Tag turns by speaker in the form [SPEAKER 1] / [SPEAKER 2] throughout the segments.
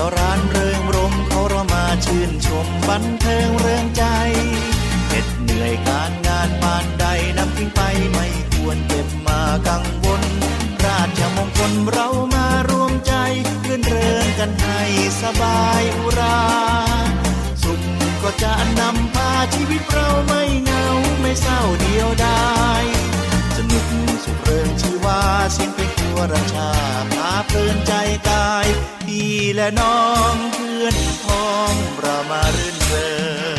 [SPEAKER 1] สรานเริงรมเขาเรามาชื่นชมบันเทิงเริงใจเหน็ดเหนื่อยการงานปานใดนำทิ้งไปไม่ควรเก็บมากังวล ราชมงคลเรามารวมใจรื่นเริงกันให้สบายอุรา สุขก็จะนำพาชีวิตเราไม่เหงาไม่เศร้าเดียวดาย สนุกสุขเริงชีวาเสียงเพลงทัวราชาพาเพลินใจกายพี่และน้องเพื่อนพ้องปรามารื่นเริง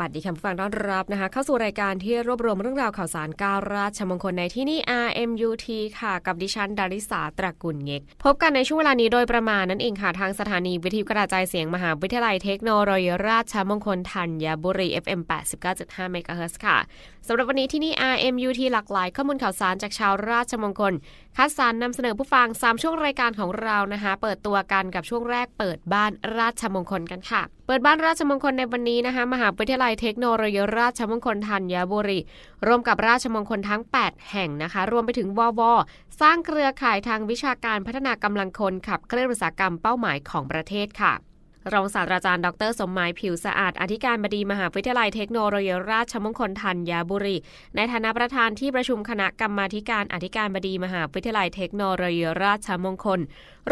[SPEAKER 2] วัสดีค่ะผู้ฟังต้อนรับนะคะ เข้าสู่รายการที่รวบรวมเรื่องราวข่าวสารการราชมงคลในที่นี่ RMUT ค่ะ กับดิฉันดาริสาตระกุลเงกพบกันในช่วงเวลานี้โดยประมาณนั่นเองค่ะ ทางสถานีวิทยุกระจายเสียงมหาวิทยาลัยเทคโนโลยีราชมงคลธัญบุรี FM 89.5เมกะเฮิรตซ์ค่ะสำหรับวันนี้ที่นี่ RMUT หลากหลายข้อมูลข่าวสารจากชาวราชมงคล คัดสรรนำเสนอผู้ฟัง 3 ช่วงรายการของเรานะคะ เปิดตัวกันกับช่วงแรกเปิดบ้านราชมงคลกันค่ะ เปิดบ้านราชมงคลในวันนี้นะคะ มหาวิทยาลัยเทคโนโลยีราชมงคลธัญบุรี ร่วมกับราชมงคลทั้ง 8 แห่งนะคะ รวมไปถึงววสร้างเครือข่ายทางวิชาการพัฒนากำลังคนขับเคลื่อนอุตสาหกรรมเป้าหมายของประเทศค่ะ รองศาสตราจารย์ดร สมหมายผิวสะอาด อธิการบดีมหาวิทยาลัยเทคโนโลยีราชมงคลธัญบุรี ในฐานะประธานที่ประชุมคณะกรรมาการอธิการบดีมหาวิทยาลัยเทคโนโลยีราชมงคล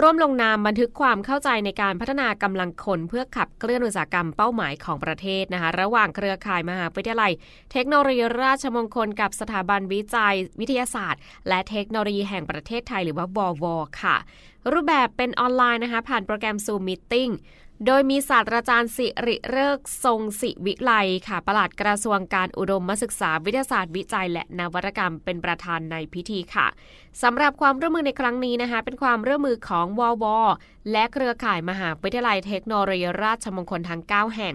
[SPEAKER 2] ร่วมลงนามบันทึกความเข้าใจในการพัฒนากำลังคน เพื่อขับเคลื่อนอุตสาหกรรมเป้าหมายของประเทศนะคะระหว่างเครือข่ายมหาวิทยาลัย เทคโนโลยีราชมงคล กับสถาบันวิจัย วิทยาศาสตร์ และเทคโนโลยีแห่งประเทศไทยหรือว่าววค่ะ รูปแบบเป็นออนไลน์นะคะผ่านโปรแกรม Zoom Meeting โดยมีศาสตราจารย์สิริเริกทรงศิวิไลค่ะ ประหลัดกระทรวงการอุดมศึกษาวิทยาศาสตร์วิจัย และนวัตกรรมเป็นประธานในพิธีค่ะสำหรับความร่วมมือในครั้งนี้นะคะ เป็นความร่วมมือของววและเครือข่ายมหาวิทยาลัยเทคโนโลยีราชมงคลทั้ง 9 แห่ง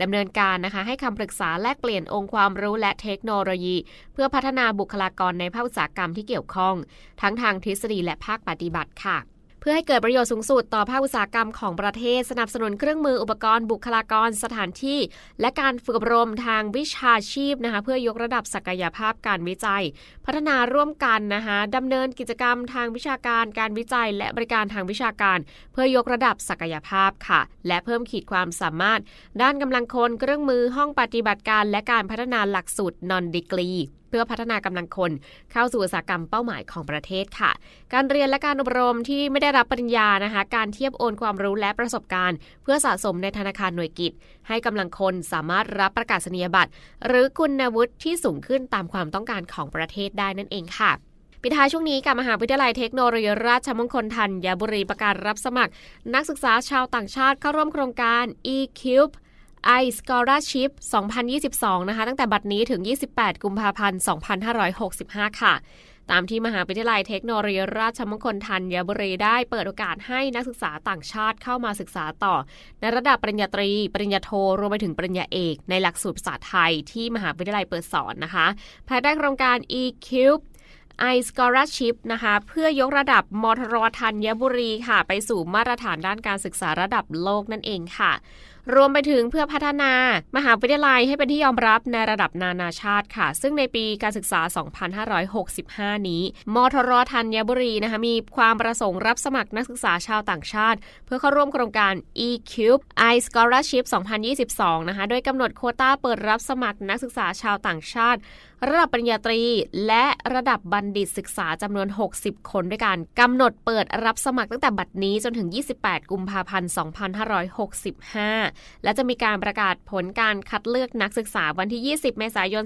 [SPEAKER 2] ดำเนินการนะคะให้คำปรึกษาแลกเปลี่ยนองค์ความรู้และเทคโนโลยี เพื่อพัฒนาบุคลากรในภาคอุตสาหกรรมที่เกี่ยวข้อง ทั้งทางทฤษฎีและภาคปฏิบัติค่ะ เพื่อให้เกิดประโยชน์สูงสุดต่อภาคอุตสาหกรรมของประเทศ สนับสนุนเครื่องมืออุปกรณ์บุคลากรสถานที่ และการฝึกอบรมทางวิชาชีพนะคะเพื่อยกระดับศักยภาพการวิจัย พัฒนาร่วมกันนะคะดำเนินกิจกรรมทางวิชาการการวิจัย และบริการทางวิชาการ เพื่อยกระดับศักยภาพค่ะ และเพิ่มขีดความสามารถ ด้านกำลังคนเครื่องมือห้องปฏิบัติการ และการพัฒนาหลักสูตรนอนดีกรี เพื่อพัฒนากำลังคนเข้าสู่อุตสาหกรรมเป้าหมายของประเทศค่ะ การเรียนและการอบรมที่ไม่ได้รับปริญญานะคะ การเทียบโอนความรู้และประสบการณ์ เพื่อสะสมในธนาคารหน่วยกิจ ให้กำลังคนสามารถรับประกาศนียบัตร หรือคุณวุฒิที่สูงขึ้นตามความต้องการของประเทศได้นั่นเองค่ะปิดท้ายช่วงนี้กับมหาวิทยาลัยเทคโนโลยีราชมงคลธัญบุรีประกาศรับสมัคร นักศึกษาชาวต่างชาติเข้าร่วมโครงการ eCube i s c o l a r s h i p 2022 นะคะ ตั้งแต่บัดนี้ถึง 28 กุมภาพันธ์ 2565 ค่ะ ตามที่มหาวิทยาลัยเทคโนโลยีราชมงคลธัญบุรีได้เปิดโอกาสให้นักศึกษาต่างชาติเข้ามาศึกษาต่อ ในระดับปริญญาตรี ปริญญาโท รวมไปถึงปริญญาเอก ในหลักสูตรภาษาไทยที่มหาวิทยาลัยเปิดสอนนะคะ ภายใต้โครงการ eCube i s c o l a r s h i p นะคะ เพื่อยกระดับมทรธัญบุรีค่ะ ไปสู่มาตรฐานด้านการศึกษาระดับโลกนั่นเองค่ะ รวมไปถึงเพื่อพัฒนามหาวิทยาลัยให้เป็นที่ยอมรับในระดับนานาชาติค่ะ ซึ่งในปีการศึกษา 2565 นี้ มทรธัญบุรีนะคะมีความประสงค์รับสมัครนักศึกษาชาวต่างชาติ เพื่อเข้าร่วมโครงการ eCube i Scholarship 2022 นะคะ โดยกำหนดโควต้าเปิดรับสมัครนักศึกษาชาวต่างชาติ ระดับปริญญาตรี และระดับบัณฑิตศึกษาจำนวน 60 คนด้วยกันกำหนดเปิดรับสมัครตั้งแต่บัดนี้จนถึง 28 กุมภาพันธ์ 2565และจะมีการประกาศผลการคัดเลือกนักศึกษาวันที่ 20 เมษายน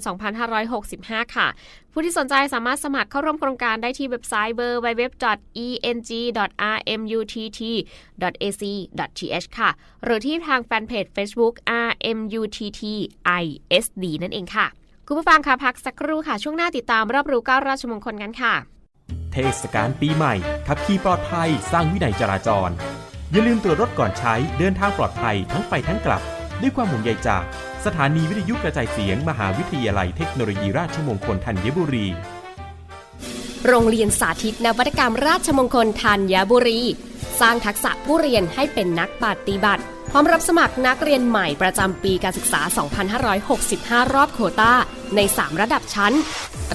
[SPEAKER 2] 2565 ค่ะ ผู้ที่สนใจสามารถสมัครเข้าร่วมโครงการได้ที่เว็บไซต์ www.eng.rmutt.ac.th ค่ะ หรือที่ทางแฟนเพจ Facebook RMUTTISD นั่นเองค่ะ คุณผู้ฟังคะพักสักครู่ค่ะ ช่วงหน้าติดตามรอบรู้ก้าราชมงคลกันค่ะ
[SPEAKER 3] เทศกาลปีใหม่ ขับขี่ปลอดภัย สร้างวินัยจราจร อย่าลืมตรวจรถก่อนใช้เดินทางปลอดภัยทั้งไปทั้งกลับ ด้วยความห่วงใยจาก สถานีวิทยุกระจายเสียง มหาวิทยาลัยเทคโนโลยีราชมงคลธัญบุรี
[SPEAKER 2] โรงเรียนสาธิตนวัตกรรมราชมงคลธัญบุรี สร้างทักษะผู้เรียนให้เป็นนักปฏิบัติ พร้อมรับสมัครนักเรียนใหม่ประจำปีการศึกษา 2565 รอบโควตาใน 3 ระดับชั้น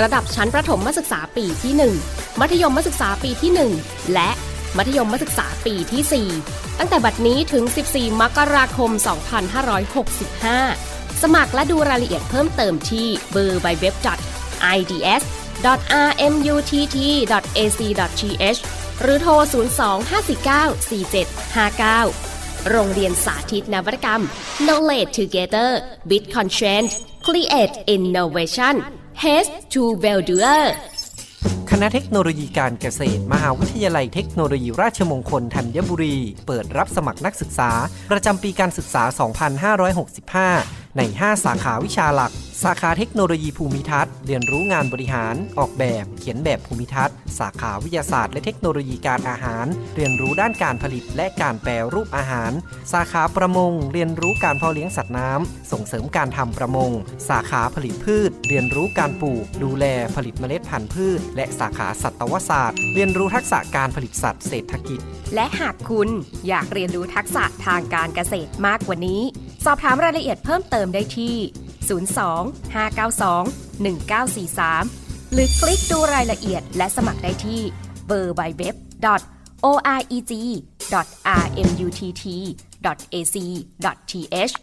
[SPEAKER 2] ระดับชั้นประถมศึกษาปีที่ 1 มัธยมศึกษาปีที่ 1 และ มัธยมศึกษาปีที่ 4 ตั้งแต่บัดนี้ถึง 14 มกราคม 2565 สมัครและดูรายละเอียดเพิ่มเติมที่เบอร์ใบเว็บ ids.rmutt.ac.th หรือโทร 02-549-4759 โรงเรียนสาธิตนวัตกรรม Knowledge Together Bit Consent Create Innovation Haste to Value
[SPEAKER 4] คณะเทคโนโลยีการเกษตร มหาวิทยาลัยเทคโนโลยีราชมงคลธัญบุรี เปิดรับสมัครนักศึกษา ประจำปีการศึกษา 2565 ใน 5 สาขาวิชาหลัก สาขาเทคโนโลยีภูมิทัศน์เรียนรู้งานบริหาร ออกแบบ เขียนแบบภูมิทัศน์ สาขาวิทยาศาสตร์และเทคโนโลยีการอาหาร เรียนรู้ด้านการผลิตและการแปรรูปอาหาร สาขาประมง เรียนรู้การเพาะเลี้ยงสัตว์น้ำส่งเสริมการทำประมง สาขาผลิตพืช เรียนรู้การปลูก ดูแลผลิตเมล็ดพันธุ์พืช และสาขาสัตวศาสตร์ เรียนรู้ทักษะการผลิตสัตว์เศรษฐกิจ
[SPEAKER 2] และหากคุณอยากเรียนรู้ทักษะทางการเกษตรมากกว่านี้ สอบถามรายละเอียดเพิ่มเติมได้ที่ 02 592 1943 หรือคลิกดูรายละเอียดและสมัครได้ที่ w w w oreg.rmutt.ac.th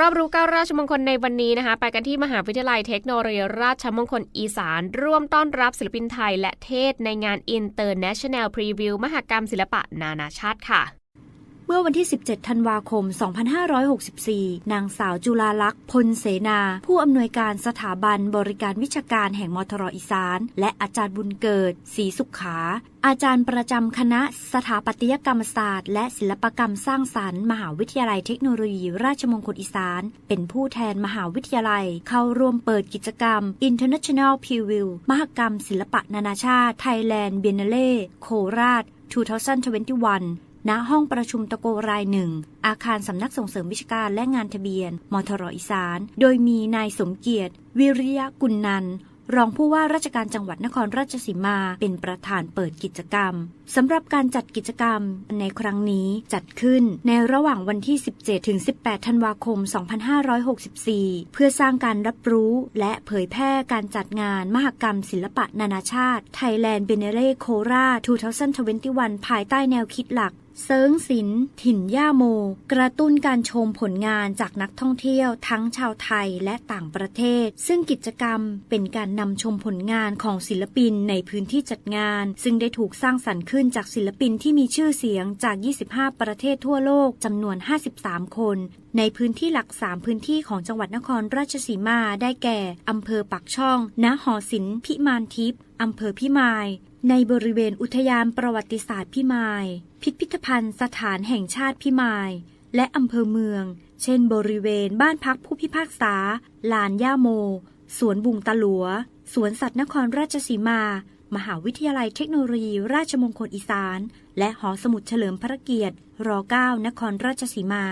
[SPEAKER 2] รอบรู้เก้าราชมงคลในวันนี้นะคะ ไปกันที่มหาวิทยาลัยเทคโนโลยีราชมงคลอีสาน ร่วมต้อนรับศิลปินไทยและเทศในงาน International Preview มหกรรมศิลปะนานาชาติค่ะ
[SPEAKER 5] มื่อวันที่ 17 ธันวาคม 2564 นางสาวจุลาลักษณ์พลเสนา ผู้อำนวยการสถาบันบริการวิชาการแห่งมทรอีสาน และอาจารย์บุญเกิดศรีสุขขา อาจารย์ประจำคณะสถาปัตยกรรมศาสตร์ และศิลปกรรมสร้างสรรค์ มหาวิทยาลัยเทคโนโลยี ราชมงคลอีสาน เป็นผู้แทนมหาวิทยาลัย เข้าร่วมเปิดกิจกรรม International Preview มหกรรม ศิลปะนานาชาติ Thailand Biennale โคราช2021 ณห้องประชุมตะโกรายหนึ่ง อาคารสำนักส่งเสริมวิชาการและงานทะเบียน มทรอีสาน โดยมีนายสมเกียรติ วิริยะกุลนันรองผู้ว่าราชการจังหวัดนครราชสีมาเป็นประธานเปิดกิจกรรมสำหรับการจัดกิจกรรมในครั้งนี้จัดขึ้นในระหว่างวันที่ 17 ถึง 18 ธันวาคม 2564 เพื่อสร้างการรับรู้และเผยแพร่การจัดงานมหกรรมศิลปะนานาชาติ Thailand Biennale Kora 2021 ภายใต้แนวคิดหลัก เซิงศิลป์ถิ่นย่าโม กระตุ้นการชมผลงานจากนักท่องเที่ยวทั้งชาวไทยและต่างประเทศ ซึ่งกิจกรรมเป็นการนำชมผลงานของศิลปินในพื้นที่จัดงาน ซึ่งได้ถูกสร้างสรรค์ขึ้นจากศิลปินที่มีชื่อเสียงจาก 25 ประเทศทั่วโลกจำนวน 53 คน ในพื้นที่หลัก 3 พื้นที่ของจังหวัดนครราชสีมาได้แก่อำเภอปักช่องณหอศิลป์พิมานทิพย์อำเภอพิมาย ในบริเวณอุทยานประวัติศาสตร์พิมาย พิพิธภัณฑ์สถานแห่งชาติพิมาย และอำเภอเมือง เช่น บริเวณบ้านพักผู้พิพากษา ลานย่าโม สวนบุงตะหลัว สวนสัตว์นครราชสีมา มหาวิทยาลัยเทคโนโลยี ราชมงคลอีสาน และหอสมุดเฉลิมพระเกียรติ ร 9 นครราชสีมา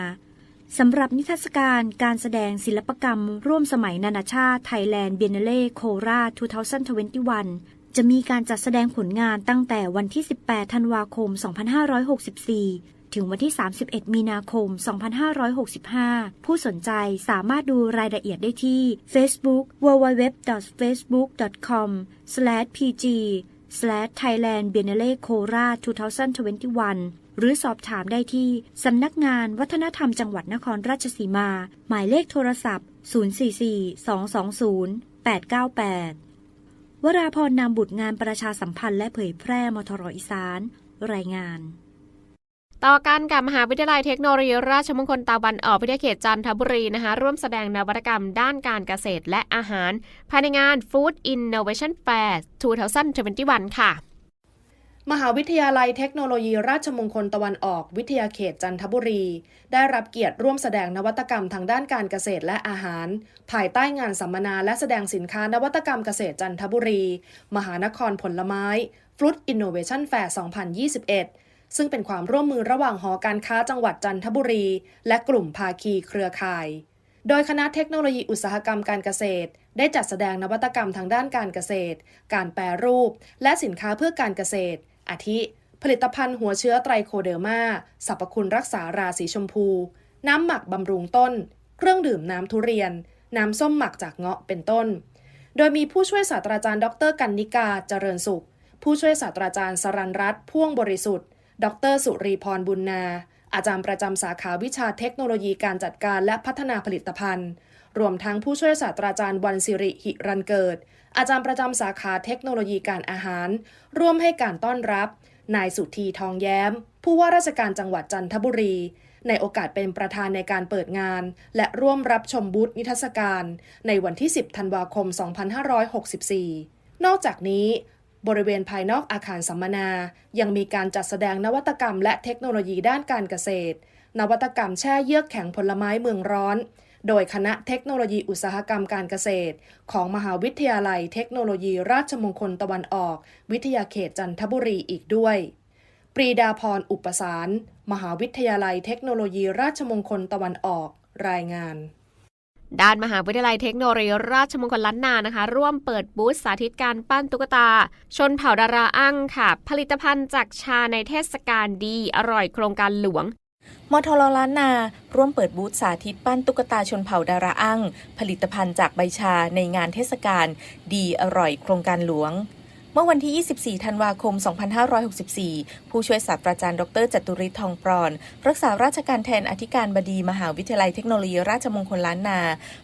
[SPEAKER 5] สำหรับนิทรรศการการแสดงศิลปกรรมร่วมสมัยนานาชาติ Thailand Biennale Kora 2021 จะมีการจัดแสดงผลงานตั้งแต่วันที่ 18 ธันวาคม 2564 ถึงวันที่ 31 มีนาคม 2565 ผู้สนใจสามารถดูรายละเอียดได้ที่ Facebook www.facebook.com/pg Thailand Biennale Kora 2021 หรือสอบถามได้ที่ สำนักงานวัฒนธรรมจังหวัดนครราชสีมา หมายเลขโทรศัพท์ 044-220-898 วราพรนามบุตรงานประชาสัมพันธ์และเผยแพร่มทรอีสาน รายงาน
[SPEAKER 2] ต่อกันกับมหาวิทยาลัยเทคโนโลยีราชมงคลตะวันออกวิทยาเขตจันทบุรีนะคะ ร่วมแสดงนวัตกรรมด้านการเกษตรและอาหาร ภายในงาน Food Innovation Fair 2021 ค่ะ
[SPEAKER 6] มหาวิทยาลัยเทคโนโลยีราชมงคลตะวันออกวิทยาเขตจันทบุรี ได้รับเกียรติร่วมแสดงนวัตกรรมทางด้านการเกษตรและอาหาร ภายใต้งานสัมมนาและแสดงสินค้านวัตกรรมเกษตรจันทบุรี มหานครผลไม้ Fruit Innovation Fair 2021 ซึ่งเป็นความร่วมมือระหว่างหอการค้าจังหวัดจันทบุรี และกลุ่มภาคีเครือข่าย โดยคณะเทคโนโลยีอุตสาหกรรมการเกษตรได้จัดแสดงนวัตกรรมทางด้านการเกษตร การแปรรูป และสินค้าเพื่อการเกษตร อาทิ ผลิตภัณฑ์หัวเชื้อไตรโคเดอร์มาสรรพคุณรักษาราสีชมพู น้ำหมักบำรุงต้น เครื่องดื่มน้ำทุเรียน น้ำส้มหมักจากเงาะเป็นต้น โดยมีผู้ช่วยศาสตราจารย์ ดรกันนิกาเจริญสุข ผู้ช่วยศาสตราจารย์สรันรัตน์พ่วงบริสุทธิ์ ดรสุรีพรบุญนา อาจารย์ประจำสาขาวิชาเทคโนโลยีการจัดการและพัฒนาผลิตภัณฑ์ รวมทั้งผู้ช่วยศาสตราจารย์วันสิริหิรันเกิด อาจารย์ประจำสาขาเทคโนโลยีการอาหาร ร่วมให้การต้อนรับ นายสุธีทองแย้ม ผู้ว่าราชการจังหวัดจันทบุรี ในโอกาสเป็นประธานในการเปิดงาน และร่วมรับชมบูธนิทรรศการ ในวันที่ 10 ธันวาคม 2564 นอกจากนี้บริเวณภายนอกอาคารสัมมนา ยังมีการจัดแสดงนวัตกรรมและเทคโนโลยีด้านการเกษตร นวัตกรรมแช่เยือกแข็งผลไม้เมืองร้อน โดยคณะเทคโนโลยีอุตสาหกรรมการเกษตร ของมหาวิทยาลัยเทคโนโลยีราชมงคลตะวันออก วิทยาเขตจันทบุรีอีกด้วย ปรีดาพรอุปสาร มหาวิทยาลัยเทคโนโลยีราชมงคลตะวันออก รายงาน
[SPEAKER 2] ด้านมหาวิทยาลัยเทคโนโลยีราชมงคลล้านนานะคะ ร่วมเปิดบูธสาธิตการปั้นตุ๊กตา ชนเผ่าดาราอั้งค่ะ ผลิตภัณฑ์จากชาในเทศกาลดีอร่อยโครงการหลวง
[SPEAKER 7] มทรล้านนา ร่วมเปิดบูธสาธิตปั้นตุ๊กตาชนเผ่าดาราอั้งผลิตภัณฑ์จากใบชาในงานเทศกาลดีอร่อยโครงการหลวง เมื่อวันที่ 24 ธันวาคม 2564 ผู้ช่วยศาสตราจารย์ ดรจตุริศทองปรอน รักษาราชการแทนอธิการบดีมหาวิทยาลัยเทคโนโลยีราชมงคลล้านนา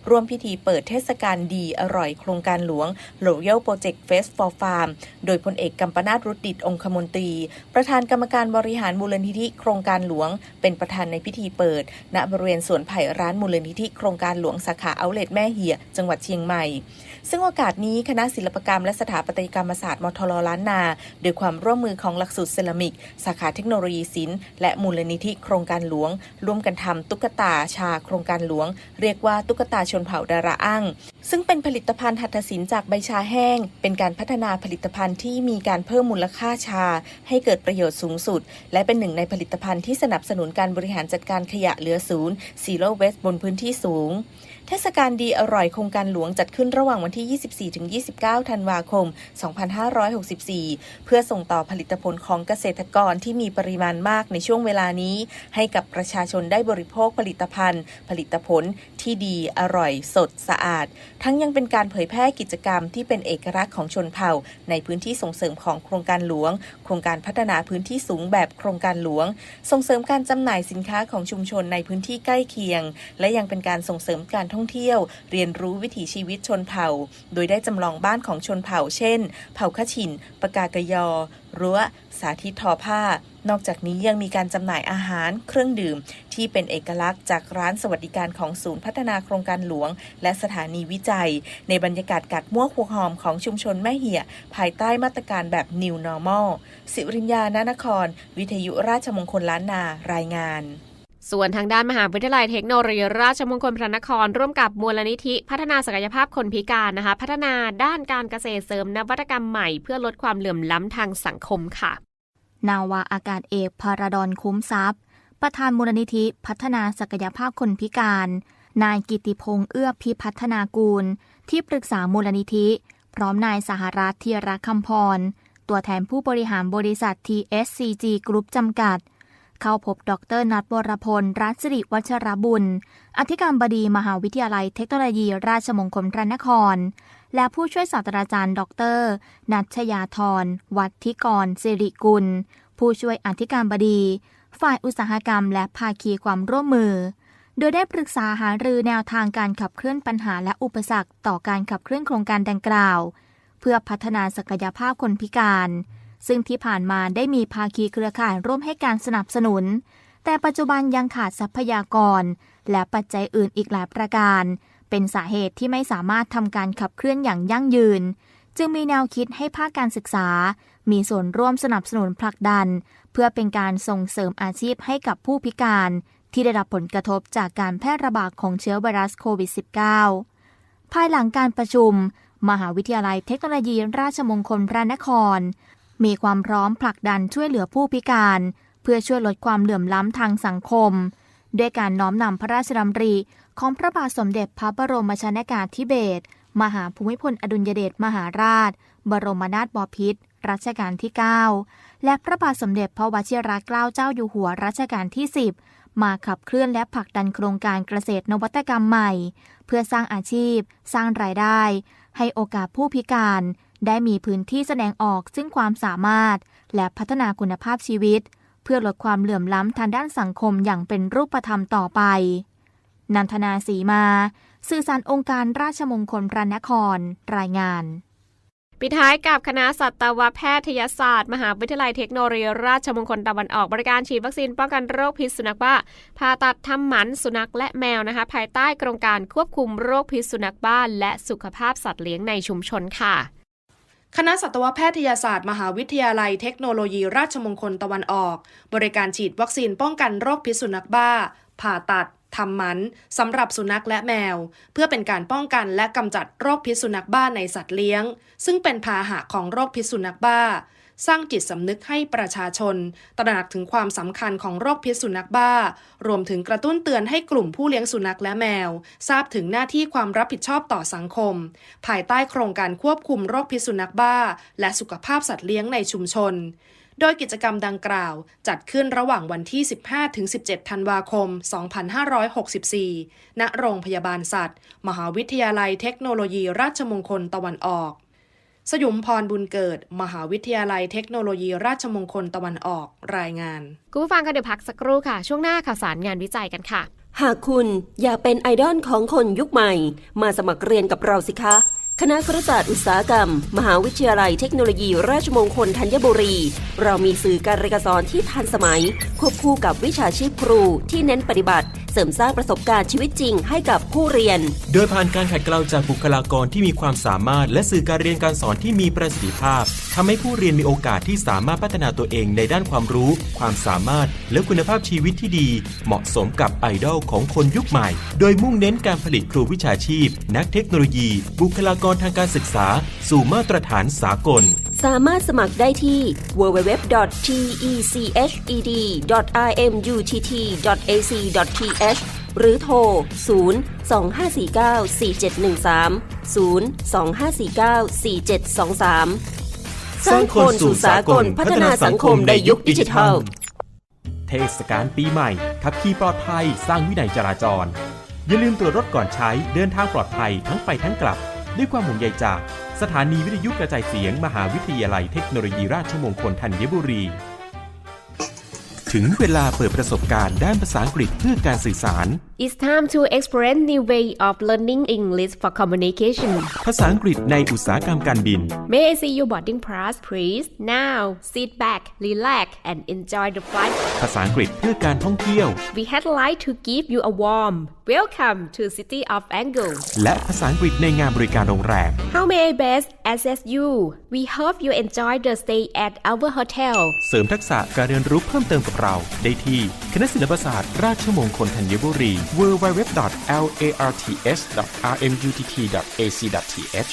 [SPEAKER 7] ร่วมพิธีเปิดเทศกาลดีอร่อยโครงการหลวง Royal Project Fest for Farm โดยพลเอกกัมปนาตรุดดิตองคมนตรี ประธานกรรมการบริหารมูลนิธิโครงการหลวง เป็นประธานในพิธีเปิด ณบริเวณสวนไผ่ร้านมูลนิธิโครงการหลวงสาขาเอาเลตแม่เหียจังหวัดเชียงใหม่ ซึ่งโอกาสนี้คณะศิลปกรรมและสถาปัตยกรรมศาสตร์มทรล้านนา โดยความร่วมมือของหลักสูตรเซรามิก สาขาเทคโนโลยีศิลป์และมูลนิธิโครงการหลวง ร่วมกันทำตุ๊กตาชาโครงการหลวง เรียกว่าตุ๊กตาชนเผ่าดาราอั้งซึ่งเป็นผลิตภัณฑ์หัตถศิลป์จากใบชาแห้ง เป็นการพัฒนาผลิตภัณฑ์ที่มีการเพิ่มมูลค่าชา ให้เกิดประโยชน์สูงสุด และเป็นหนึ่งในผลิตภัณฑ์ที่สนับสนุนการบริหารจัดการขยะเหลือศูนย์ Zero Waste บนพื้นที่สูง เทศกาลดีอร่อยโครงการหลวงจัดขึ้นระหว่างวันที่ 24-29 ธันวาคม 2564 เพื่อส่งต่อผลิตผลของเกษตรกรที่มีปริมาณมากในช่วงเวลานี้ ให้กับประชาชนได้บริโภคผลิตภัณฑ์ ผลิตผลที่ดีอร่อย สดสะอาด ทั้งยังเป็นการเผยแพร่กิจกรรมที่เป็นเอกลักษณ์ของชนเผ่า ในพื้นที่ส่งเสริมของโครงการหลวง โครงการพัฒนาพื้นที่สูงแบบโครงการหลวง ส่งเสริมการจำหน่ายสินค้าของชุมชนในพื้นที่ใกล้เคียง และยังเป็นการส่งเสริมการท่องเที่ยว เรียนรู้วิถีชีวิตชนเผ่า โดยได้จำลองบ้านของชนเผ่า เช่น เผ่าขชินปากากยอ รั้ว สาธิตทอผ้า นอกจากนี้ยังมีการจำหน่ายอาหาร เครื่องดื่ม ที่เป็นเอกลักษณ์จากร้านสวัสดิการของศูนย์พัฒนาโครงการหลวง และสถานีวิจัย ในบรรยากาศกัดมั่วครัวหอมของชุมชนแม่เหี่ย ภายใต้มาตรการแบบ New Normal สิริญญานานคร วิทยุราชมงคลล้านนารายงาน
[SPEAKER 2] ส่วนทางด้านมหาวิทยาลัยเทคโนโลยีราชมงคลพระนคร ร่วมกับมูลนิธิ พัฒนาศักยภาพคนพิการนะคะ พัฒนาด้านการเกษตรเสริมนวัตกรรมใหม่ เพื่อลดความเหลื่อมล้ำทางสังคมค่ะ
[SPEAKER 8] นาวาอากาศเอกพาราดอนคุ้มทรัพย์ ประธานมูลนิธิ พัฒนาศักยภาพคนพิการ นายกิติพงษ์เอื้อพิพัฒนากูล ที่ปรึกษามูลนิธิ พร้อมนายสหรัฐเทียรคำพร ตัวแทนผู้บริหารบริษัท TSCG Group จำกัด เข้าพบดรนัทวรพล รัศสิริวัชรบุญ อธิการบดีมหาวิทยาลัยเทคโนโลยี ราชมงคลพระนคร และผู้ช่วยศาสตราจารย์ ดร นัชยาธร วัฒทิกรสิริกุล ผู้ช่วยอธิการบดี ฝ่ายอุตสาหกรรม และภาคีความร่วมมือ โดยได้ปรึกษาหารือแนวทางการขับเคลื่อนปัญหาและอุปสรรคต่อการขับเคลื่อนโครงการดังกล่าว เพื่อพัฒนาศักยภาพคนพิการ ซึ่งที่ผ่านมาได้มีภาคีเครือข่ายร่วมให้การสนับสนุน แต่ปัจจุบันยังขาดทรัพยากร และปัจจัยอื่นอีกหลายประการ เป็นสาเหตุที่ไม่สามารถทำการขับเคลื่อนอย่างยั่งยืน จึงมีแนวคิดให้ภาคการศึกษา มีส่วนร่วมสนับสนุนผลักดัน เพื่อเป็นการส่งเสริมอาชีพให้กับผู้พิการ ที่ได้รับผลกระทบจากการแพร่ระบาดของเชื้อไวรัสโควิด -19 ภายหลังการประชุมมหาวิทยาลัยเทคโนโลยีราชมงคลพระนคร มีความพร้อมผลักดันช่วยเหลือผู้พิการ เพื่อช่วยลดความเหลื่อมล้ำทางสังคม ด้วยการน้อมนำพระราชดำริ ของพระบาทสมเด็จพระบรมชนากาธิเบศรมหาภูมิพลอดุลยเดชมหาราช บรมนาถบพิตรรัชกาลที่ 9 และพระบาทสมเด็จพระวชิรเกล้าเจ้าอยู่หัวรัชกาลที่ 10 มาขับเคลื่อนและผลักดันโครงการเกษตรนวัตกรรมใหม่ เพื่อสร้างอาชีพ สร้างรายได้ ให้โอกาสผู้พิการ ได้มีพื้นที่แสดงออกซึ่งความสามารถ และพัฒนาคุณภาพชีวิต เพื่อลดความเหลื่อมล้ำทางด้านสังคมอย่างเป็นรูปธรรมต่อไป นันทนาสีมา สื่อสารองค์การราชมงคลพระนคร รายงาน
[SPEAKER 2] ปิดท้ายกับคณะสัตวแพทยศาสตร์ มหาวิทยาลัยเทคโนโลยีราชมงคลตะวันออกบริการฉีดวัคซีนป้องกันโรคพิษสุนัขบ้าผ่าตัดทำหมันสุนัขและแมวนะคะ ภายใต้โครงการควบคุมโรคพิษสุนัขบ้าและสุขภาพสัตว์เลี้ยงในชุมชนค่ะ
[SPEAKER 6] คณะสัตวแพทยศาสตร์ มหาวิทยาลัยเทคโนโลยีราชมงคลตะวันออก บริการฉีดวัคซีนป้องกันโรคพิษสุนัขบ้า ผ่าตัดทำหมันสำหรับสุนัขและแมว เพื่อเป็นการป้องกันและกำจัดโรคพิษสุนัขบ้าในสัตว์เลี้ยง ซึ่งเป็นพาหะของโรคพิษสุนัขบ้า สร้างจิตสำนึกให้ประชาชน ตระหนักถึงความสำคัญของโรคพิษสุนัขบ้า รวมถึงกระตุ้นเตือนให้กลุ่มผู้เลี้ยงสุนัขและแมว ทราบถึงหน้าที่ความรับผิดชอบต่อสังคม ภายใต้โครงการควบคุมโรคพิษสุนัขบ้า และสุขภาพสัตว์เลี้ยงในชุมชนโดยกิจกรรมดังกล่าว จัดขึ้นระหว่างวันที่ 15-17 ธันวาคม 2564 ณ โรงพยาบาลสัตว์ มหาวิทยาลัยเทคโนโลยีราชมงคลตะวันออก สยุมพรบุญเกิด มหาวิทยาลัยเทคโนโลยีราชมงคลตะวันออกรายงาน
[SPEAKER 2] คุณผู้ฟังคะเดี๋ยวพักสักครู่ค่ะ ช่วงหน้าข่าวสารงานวิจัยกันค่ะ
[SPEAKER 9] หากคุณอยากเป็นไอดอลของคนยุคใหม่ มาสมัครเรียนกับเราสิคะ คณะครุศาสตร์อุตสาหกรรม มหาวิทยาลัยเทคโนโลยี ราชมงคลธัญบุรี เรามีสื่อการเรียนการสอนที่ทันสมัย ควบคู่กับวิชาชีพครูที่เน้นปฏิบัติ เสริมสร้างประสบการณ์ชีวิตจริงให้กับผู้เรียน
[SPEAKER 3] โดยผ่านการขัดเกลาจากบุคลากรที่มีความสามารถ และสื่อการเรียนการสอนที่มีประสิทธิภาพทำให้ผู้เรียนมีโอกาสที่สามารถพัฒนาตัวเองในด้านความรู้ ความสามารถ และคุณภาพชีวิตที่ดี เหมาะสมกับไอดอลของคนยุคใหม่ โดยมุ่งเน้นการผลิตครูวิชาชีพ นักเทคโนโลยี บุคลากรทางการศึกษา สู่มาตรฐานสากล
[SPEAKER 9] สามารถสมัครได้ที่ www.tecsh.imutt.ac.th หรือโทร 0 2549 4713 0 2549 4723 สร้างคนสู่สากลพัฒนาสังคมในยุคดิจิทัล
[SPEAKER 3] เทศกาลปีใหม่ ขับขี่ปลอดภัย สร้างวินัยจราจร อย่าลืมตรวจรถก่อนใช้ เดินทางปลอดภัยทั้งไปทั้งกลับ ด้วยความห่วงใยจาก สถานีวิทยุกระจายเสียง มหาวิทยาลัยเทคโนโลยีราชมงคลธัญบุรี ถึงเวลาเปิดประสบการณ์ด้านภาษาอังกฤษเพื่อการสื่อสาร
[SPEAKER 2] It's time to explore new way of learning English for communication
[SPEAKER 3] ภาษาอังกฤษในอุตสาหกรรมการบิน
[SPEAKER 2] May I see your boarding pass please now sit back relax and enjoy the flight
[SPEAKER 3] ภาษาอังกฤษเพื่อการท่องเที่ยว
[SPEAKER 2] We had like to give you a warm welcome to City of Angle
[SPEAKER 3] และภาษาอังกฤษในงานบริการโรงแรม
[SPEAKER 2] How may I best assist you We hope you enjoy the stay at our hotel
[SPEAKER 3] เสริมทักษะการเรียนรู้เพิ่มเติมกับเราได้ที่คณะศิลปศาสตร์ ราชมงคลธัญบุรี www.larts.rmutt.ac.th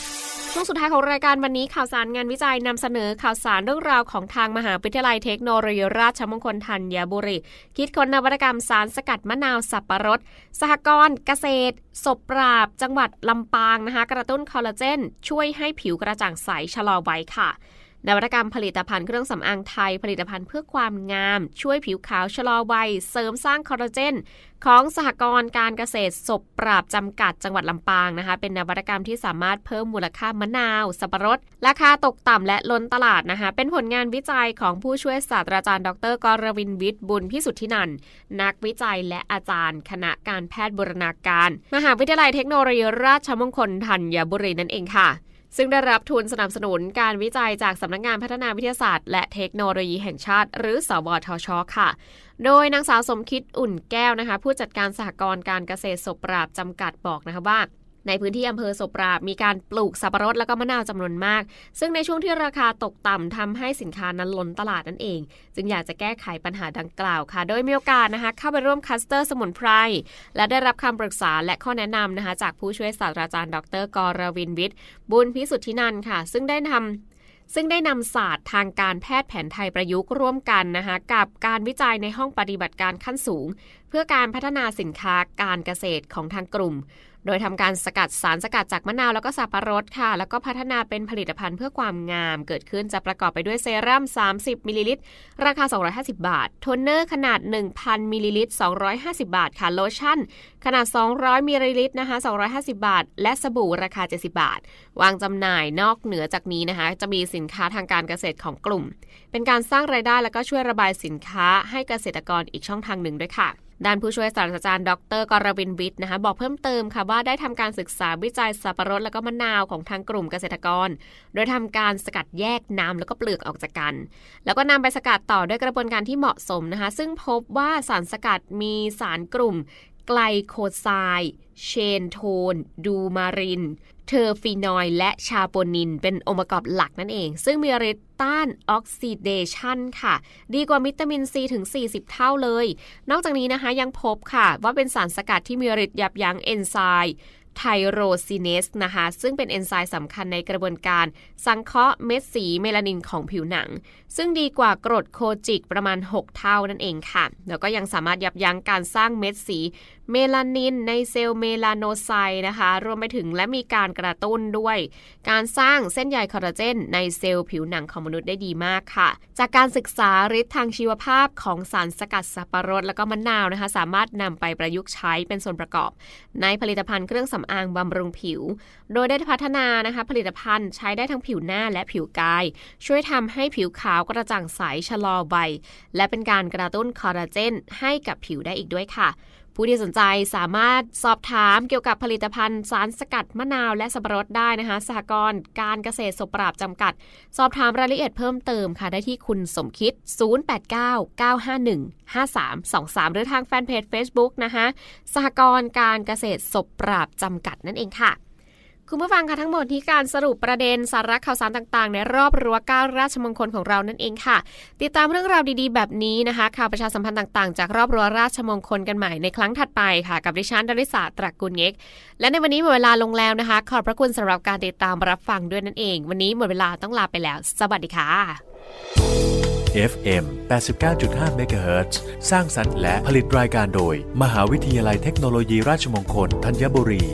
[SPEAKER 2] ช่วงสุดท้ายของรายการวันนี้ข่าวสารงานวิจัยนำเสนอข่าวสารเรื่องราวของทางมหาวิทยาลัยเทคโนโลยีราชมงคลธัญบุรี คิดค้นนวัตกรรมสารสกัดมะนาวสับปะรด สหกรณ์เกษตร ศพปราบ จังหวัดลำปางนะคะ กระตุ้นคอลลาเจน ช่วยให้ผิวกระจ่างใสชะลอวัยค่ะ นวัตกรรมผลิตภัณฑ์เครื่องสำอางไทย ผลิตภัณฑ์เพื่อความงาม ช่วยผิวขาวชะลอวัย เสริมสร้างคอลลาเจน ของสหกรณ์การเกษตรศพปราบจำกัดจังหวัดลำปางนะคะ เป็นนวัตกรรมที่สามารถเพิ่มมูลค่ามะนาว สับปะรด ราคาตกต่ำและล้นตลาดนะคะ เป็นผลงานวิจัยของผู้ช่วยศาสตราจารย์ดรกรวินวิทย์บุญพิสุทธินันท์นักวิจัยและอาจารย์ คณะการแพทย์บรณาการ มหาวิทยาลัยเทคโนโลยีราชมงคลธัญบุรีนั่นเองค่ะ ซึ่งได้รับทุนสนับสนุนการวิจัยจากสำนักงานพัฒนาวิทยาศาสตร์ และเทคโนโลยีแห่งชาติ หรือสวทช ค่ะ โดยนางสาวสมคิดอุ่นแก้วนะคะ ผู้จัดการสหกรณ์การเกษตรศพปราบจำกัดบอกนะคะว่า ในพื้นที่อำเภอศพปราบมีการปลูกสับปะรดแล้วก็มะนาวจำนวนมาก ซึ่งในช่วงที่ราคาตกต่ำทำให้สินค้านั้นล้นตลาดนั่นเอง จึงอยากจะแก้ไขปัญหาดังกล่าวค่ะ โดยมีโอกาสนะคะเข้าไปร่วมคัสเตอร์สมุนไพร และได้รับคำปรึกษาและข้อแนะนำนะคะจากผู้ช่วยศาสตราจารย์ ดรกรวินวิทย์ บุญพิสุทธินันค่ะ ซึ่งได้ทำซึ่งได้นำศาสตร์ทางการแพทย์แผนไทยประยุกต์ร่วมกันนะคะกับการวิจัยในห้องปฏิบัติการขั้นสูง เพื่อการพัฒนาสินค้าการเกษตรของทางกลุ่ม โดยทำการสกัดสารสกัดจากมะนาวแล้วก็สับปะรดค่ะ แล้วก็พัฒนาเป็นผลิตภัณฑ์เพื่อความงาม เกิดขึ้นจะประกอบไปด้วยเซรั่ม 30 มิลลิลิตร ราคา 250 บาท โทนเนอร์ขนาด 1,000 มิลลิลิตร 250 บาทค่ะ โลชั่น ขนาด 200 มิลลิลิตรนะคะ 250 บาท และสบู่ราคา 70 บาท วางจำหน่ายนอกเหนือจากนี้นะคะ จะมีสินค้าทางการเกษตรของกลุ่ม เป็นการสร้างรายได้แล้วก็ช่วยระบายสินค้าให้เกษตรกรอีกช่องทางหนึ่งด้วยค่ะ ด้านผู้ช่วยศาสตราจารย์ดรกรวินวิทย์นะคะบอกเพิ่มเติมค่ะว่าได้ทำการศึกษาวิจัยสับปะรดแล้วก็มะนาวของทางกลุ่มเกษตรกร โดยทำการสกัดแยกน้ำแล้วก็เปลือกออกจากกัน แล้วก็นำไปสกัดต่อด้วยกระบวนการที่เหมาะสมนะคะ ซึ่งพบว่าสารสกัดมีสารกลุ่มไกลโคไซด์เชนโทน ดูมาริน เทอร์ฟีนอยด์และชาโปนิน เป็นองค์ประกอบหลักนั่นเอง ซึ่งมีฤทธิ์ต้านออกซิเดชันค่ะ ดีกว่าวิตามินซีถึง 40 เท่าเลย นอกจากนี้นะคะยังพบค่ะ ว่าเป็นสารสกัดที่มีฤทธิ์ยับยั้งเอนไซม์ ไทโรซิเนสนะคะซึ่งเป็นเอนไซม์สำคัญในกระบวนการ สังเคราะห์เม็ดสีเมลานินของผิวหนัง ซึ่งดีกว่ากรดโคจิกประมาณ 6 เท่านั่นเองค่ะ แล้วก็ยังสามารถยับยั้งการสร้างเม็ดสีเมลานินในเซลล์เมลาโนไซต์นะคะ รวมไปถึงและมีการกระตุ้นด้วย การสร้างเส้นใยคอลลาเจนในเซลล์ผิวหนังของมนุษย์ได้ดีมากค่ะ จากการศึกษาฤทธิ์ทางชีวภาพของสารสกัดสับปะรด แล้วก็มะนาวนะคะ สามารถนำไปประยุกต์ใช้เป็นส่วนประกอบ ในผลิตภัณฑ์เครื่องสำอางบำรุงผิว โดยได้พัฒนานะคะผลิตภัณฑ์ใช้ได้ทั้งผิวหน้าและผิวกาย ช่วยทำให้ผิวขาวกระจ่างใสชะลอวัยและเป็นการกระตุ้นคอลลาเจนให้กับผิวได้อีกด้วยค่ะ ผู้ที่สนใจสามารถสอบถามเกี่ยวกับผลิตภัณฑ์สารสกัดมะนาวและสับปะรดได้นะคะสหกรณ์การเกษตรสบปราบจำกัด สอบถามรายละเอียดเพิ่มเติมค่ะได้ที่คุณสมคิด 0899515323 หรือทางแฟนเพจ Facebook นะคะสหกรณ์การเกษตรสบปราบจำกัดนั่นเองค่ะ คุณผู้ฟังคะทั้งหมดที่การสรุปประเด็นสาระข่าวสารต่างๆ ในรอบรั้วเก้าราชมงคลของเรานั่นเองค่ะ ติดตามเรื่องราวดีๆ แบบนี้นะคะ ข่าวประชาสัมพันธ์ต่างๆ จากรอบรั้วราชมงคลกันใหม่ในครั้งถัดไปค่ะ กับดิฉันดาริสาตระกูลเง็ก และในวันนี้หมดเวลาลงแล้วนะคะ ขอบพระคุณสำหรับการติดตามรับฟังด้วยนั่นเอง วันนี้หมดเวลาต้องลาไปแล้ว สวัสดีค่ะ
[SPEAKER 10] FM 89.5 MHz สร้างสรรค์และผลิตรายการโดย มหาวิทยาลัยเทคโนโลยีราชมงคลธัญบุรี